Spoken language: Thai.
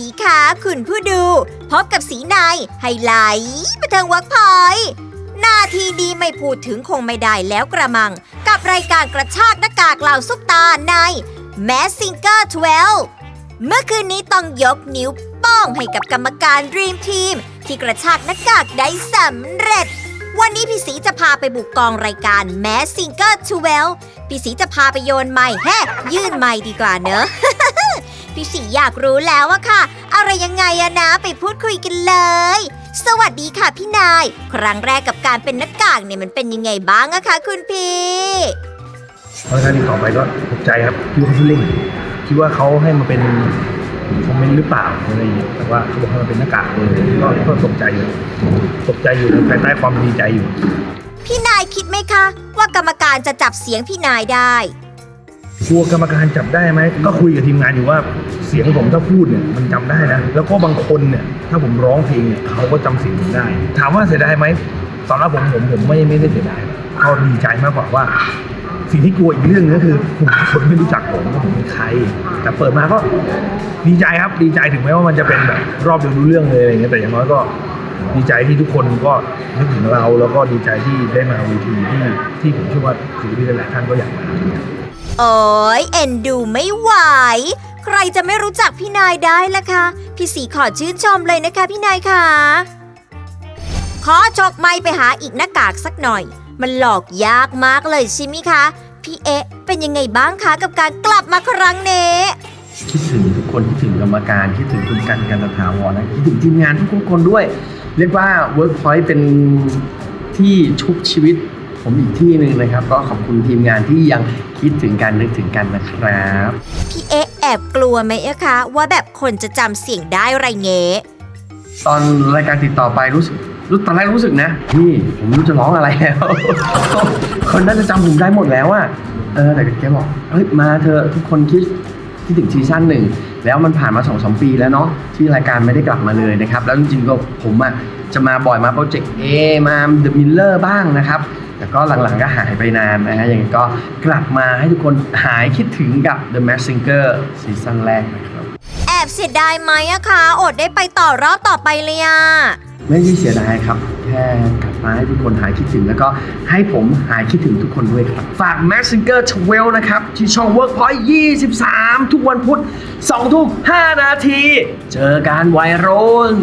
ดีค่ะ คุณผู้ดู พบกับสีในไฮไลท์บันเทิงวักพอยหน้าทีดีไม่พูดถึงคงไม่ได้แล้วกระมัง กับรายการกระชากหน้ากากเหล่าซุปตาใน Mask Singer 12 เมื่อคืนนี้ต้องยกนิ้วโป้งให้กับกรรมการ Dream Team ที่กระชากหน้ากากได้สำเร็จ วันนี้พี่สีจะพาไปบุกกองรายการ Mask Singer 12 พี่สีจะพาไปโยนไม้แฮ่ยื่นไม้ดีกว่าเนอะ พี่สีอยากรู้แล้วอะค่ะ อะไรยังไงอะนะไปพูดคุยกันเลย สวัสดีค่ะพี่นาย ครั้งแรกกับการเป็นหน้ากากเนี่ยมันเป็นยังไงบ้างอะคะคุณพี่เพราะฉะนั้นต่อไปก็ตกใจครับคิดว่าเขาพูดเล่นคิดว่าเขาให้มาเป็นคอมเมนต์หรือเปล่าอะไรอย่างเงี้ยแต่ว่าเขาบอกให้มาเป็นหน้ากากเลยก็ก็ตกใจอยู่ตกใจอยู่ในภายใต้ความดีใจอยู่ พี่นายคิดไหมคะ ว่ากรรมการจะจับเสียงพี่นายได้ กลัวกรรมการจับได้ไหมก็คุยกับทีมงานอยู่ว่าเสียงผมถ้าพูดเนี่ยมันจำได้นะแล้วก็บางคนเนี่ยถ้าผมร้องเพลงเนี่ยเขาก็จำเสียงผมได้ ถามว่าเสียดายไหมสำหรับผมผมผมไม่ไม่ได้เสียดายก็ดีใจมากกว่าว่า สิ่งที่กลัวอีกเรื่องนึงก็คือผมคนไม่รู้จักผมว่าผมเป็นใคร แต่เปิดมาก็ดีใจครับดีใจถึงแม้ว่ามันจะเป็นแบบรอบเดียวรู้เรื่องเลยอะไรเงี้ยแต่อย่างน้อยก็ดีใจที่ทุกคนก็นึกถึงเราแล้วก็ดีใจที่ได้มาเวทีที่ที่ผมเชื่อว่าศิลปินหลายๆท่านก็อยากมา โอ้ยเอ็นดูไม่ไหว ใครจะไม่รู้จักพี่นายได้ล่ะคะ พี่สีขอชื่นชมเลยนะคะพี่นายค่ะ ขอชกไม้ไปหาอีกหน้ากากสักหน่อย มันหลอกยากมากเลยใช่ไหมคะ พี่เอ๊ะเป็นยังไงบ้างคะกับการกลับมาครั้งนี้คิดถึงทุกคนคิดถึงกรรมการคิดถึงคุณกันกันตถาวรนะคิดถึงทีมงานทุกคนด้วย เรียกว่า Workpoint เป็นที่ชุบชีวิต ผมอีกที่หนึ่งนะครับ ก็ขอบคุณทีมงานที่ยังคิดถึงกันนึกถึงกันนะครับ พี่เอ๊ะแอบกลัวไหมอะคะ ว่าแบบคนจะจำเสียงได้ไรเงี้ตอนรายการติดต่อไปรู้สึกรู้ตอนแรกรู้สึกนะพี่ผมไม่รู้จะร้องอะไรแล้ว คนน่าจะจำผมได้หมดแล้วอะเออแต่แกบอกเฮ้ยมาเธอะทุกคนคิดคิดถึงซีซั่นหนึ่งแล้วมันผ่านมาสองสมปีแล้วเนาะที่รายการไม่ได้กลับมาเลยนะครับ แล้วจริงๆก็ผมอะจะมาบ่อยมาโปรเจกต์เอมาเดอะมิลเลอร์บ้างนะครับแต่ก็หลังๆก็หายไปนานนะฮะอย่างนี้ก็กลับมาให้ทุกคนหายคิดถึงกับ The Mask Singer ซีซั่นแรกนะครับแอบเสียดายไหมอะคะอดได้ไปต่อรอบต่อไปเลยอะไม่ได้เสียดายครับ แค่กลับมาให้ทุกคนหายคิดถึง แล้วก็ให้ผมหายคิดถึงทุกคนด้วยครับ ฝาก Max Singer 12 นะครับ ที่ช่อง Workpoint 23 ทุกวันพุธ2ทุ่ม5นาที เจอการไวรัล